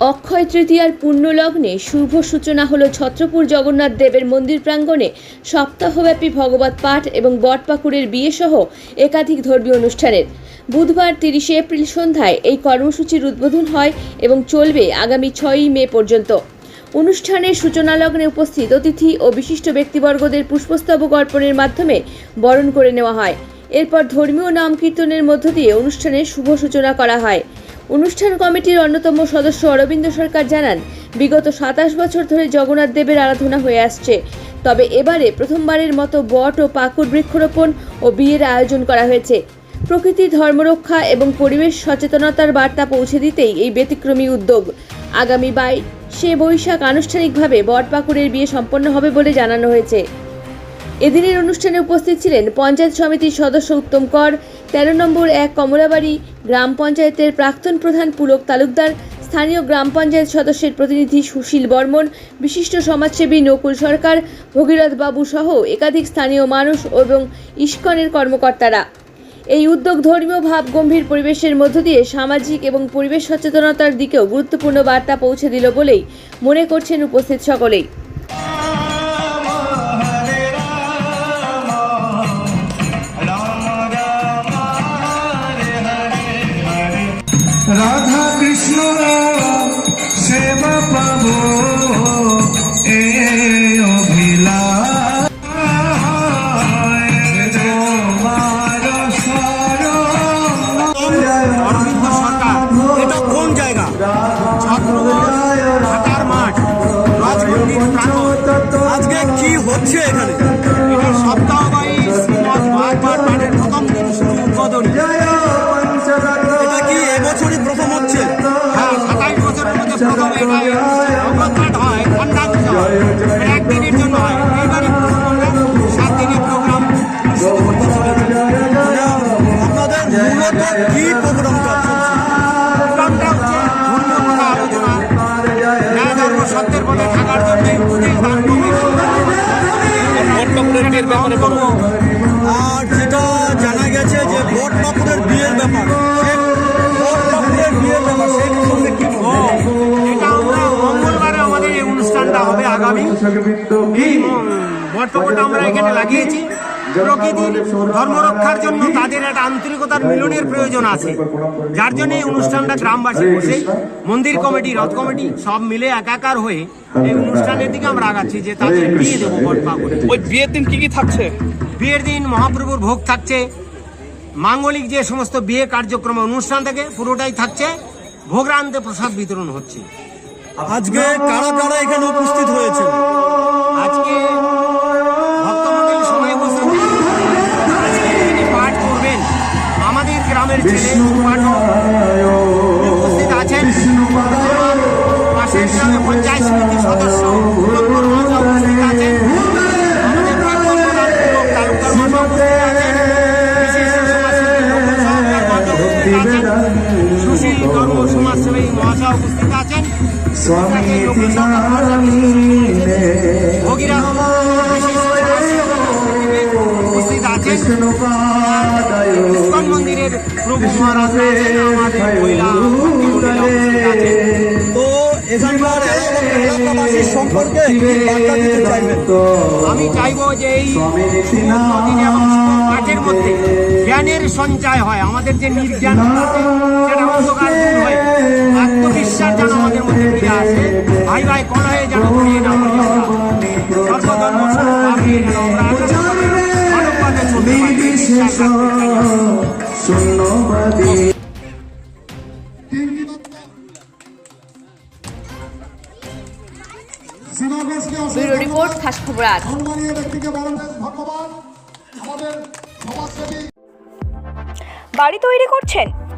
অক্ষয় তৃতীয়ার পুণ্যলগ্নে শুভ সূচনা হলো ছত্রপুর জগন্নাথ দেবের মন্দির প্রাঙ্গণে সপ্তাহব্যাপী ভগবত পাঠ এবং বটপাকুড়ের বিয়ে সহ একাধিক ধর্মীয় অনুষ্ঠানের। বুধবার তিরিশে এপ্রিল সন্ধ্যায় এই কর্মসূচির উদ্বোধন হয় এবং চলবে আগামী ছয়ই মে পর্যন্ত। অনুষ্ঠানের সূচনা লগ্নে উপস্থিত অতিথি ও বিশিষ্ট ব্যক্তিবর্গদের পুষ্পস্তবক অর্পণের মাধ্যমে বরণ করে নেওয়া হয়। এরপর ধর্মীয় নাম কীর্তনের মধ্য দিয়ে অনুষ্ঠানের শুভ সূচনা করা হয়। অনুষ্ঠান কমিটির অন্যতম সদস্য অরবিন্দ সরকার জানান, বিগত সাতাশ বছর ধরে জগন্নাথ দেবের আরাধনা হয়ে আসছে। তবে এবারে প্রথমবারের মতো বট ও পাকুর বৃক্ষরোপণ ও বিয়ের আয়োজন করা হয়েছে। প্রকৃতি ধর্মরক্ষা এবং পরিবেশ সচেতনতার বার্তা পৌঁছে দিতেই এই ব্যতিক্রমী উদ্যোগ। আগামী বাইশে বৈশাখ আনুষ্ঠানিকভাবে বটপাকুড়ের বিয়ে সম্পন্ন হবে বলে জানানো হয়েছে। এদিনের অনুষ্ঠানে উপস্থিত ছিলেন পঞ্চায়েত সমিতির সদস্য উত্তম কর, তেরো নম্বর এক কমলাবাড়ি গ্রাম পঞ্চায়েতের প্রাক্তন প্রধান পুলক তালুকদার, স্থানীয় গ্রাম পঞ্চায়েত সদস্যের প্রতিনিধি সুশীল বর্মন, বিশিষ্ট সমাজসেবী নকুল সরকার, ভগীরথ বাবু সহ একাধিক স্থানীয় মানুষ এবং ইস্কনের কর্মকর্তারা। এই উদ্যোগ ধর্মীয় ভাব গম্ভীর পরিবেশের মধ্য দিয়ে সামাজিক এবং পরিবেশ সচেতনতার দিকেও গুরুত্বপূর্ণ বার্তা পৌঁছে দিল বলেই মনে করছেন উপস্থিত সকলেই। রাধা কৃষ্ণ সেবা পাব এ সত্যের পথে থাকার জন্য আর যেটা জানা গেছে যে ভোট ঠাকুরের বিয়ের ব্যাপার সে ঠাকুরের বিয়ের ব্যাপার মঙ্গলবারে আমাদের এই অনুষ্ঠানটা হবে আগামী। এই বটপকটা আমরা এখানে লাগিয়েছি। প্রকৃতির ধর্ম রক্ষার জন্য তাদের একটা আন্তরিকতার মিলনের প্রয়োজন আছে। যার জন্য এই অনুষ্ঠানটা গ্রামবাসী বসে মন্দির কমিটি রথ কমিটি সব মিলে একাকার হয়ে এই অনুষ্ঠানের দিকে আমরা আগাচ্ছি যে তাদের বিয়ে দেবো বটপাকুড়ে ওই বিয়ের দিন কি কি থাকছে? বিয়ের দিন মহাপ্রভুর ভোগ থাকছে। মাঙ্গলিক যে সমস্ত বিয়ে কার্যক্রম অনুষ্ঠান থেকে পুরোটাই থাকছে। ভোগরান্তে প্রসাদ বিতরণ হচ্ছে। আজকে কারা কারা এখানে উপস্থিত হয়েছে ভগীরা মন্দিরের প্রভু মহারাজ এখানকার এলাকা- এলাকাবাসীর আমি চাইব যে এই জ্ঞানের সঞ্চয় হয়। আমাদের যে নির্জ্ঞান আছে সেটা অন্ধকার দূর হয়। আত্মবিশ্বাস যেন আমাদের মধ্যে ফিরে আসে। ভাই ভাই কলহে যেন ঘুরিয়ে না সর্বধর্ম মানববাদে চলতে পারি। ব্যুরো রিপোর্ট খাস খবর আজ বাড়ি তৈরি করছেন?